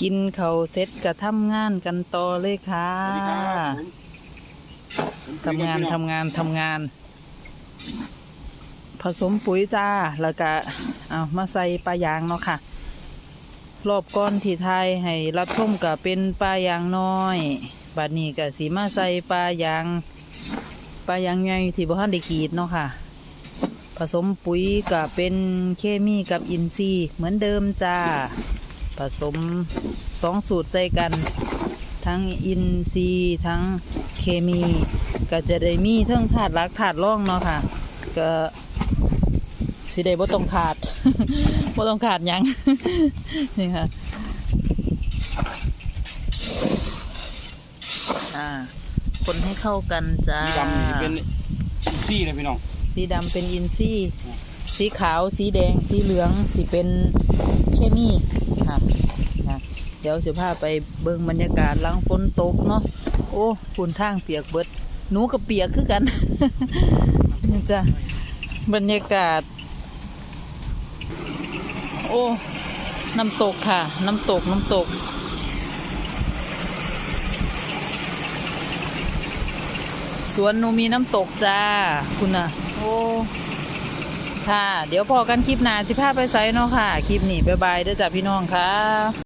กินเขาวเสร็จก็ทำงานกันต่อเลยค่ะสวัสดีครับผมทำงานทำงานทำงาน ผสมปุ๋ยจ้าแล้วก็เอามาใส่ปลายางเนาะค่ะ รอบก้อนที่ไทยให้รับชมก็เป็นปลายางน้อยบัดนี้ก็สีมาใส่ปลายางปลายางใหญ่ที่บ่ทันได้กรีดเนาะค่ะ ผสมปุ๋ยก็เป็นเคมีกับอินทรีย์เหมือนเดิมจ้า ผสมสองสูตรใส่กัน ทั้งอินทรีย์ทั้งเคมี ก็จะได้มีเทั้งถาดรักถาดร่องเนาะค่ะ ก็สิได้บ่ต้องขาดบ่ต้องขาดหยังนี่ค่ะอ่าคนให้เข้ากันจ้า สีดำเป็นซี่เลยพี่น้อง สีดำเป็นอินทรีย์สีขาว สีแดง สีเหลือง สีเป็นเคมีค่ะนะเดี๋ยวสิพาไปเบิ่งบรรยากาศหลังฝนตกเนาะโอ้ฝุ่นทางเปียกเบิดหนูกับเปียกคือกันนี่จ้ะบรรยากาศ โอ้น้ำตกค่ะ น้ำตกน้ำตกสวนหนูมีน้ำตกจ้าคุณน่ะ โอ้ค่ะ เดี๋ยวพอกันคลิปหน้าสิพาไปไซเนาะค่ะ คลิปนี้บายบายเด้อจ้ะพี่น้องค่ะ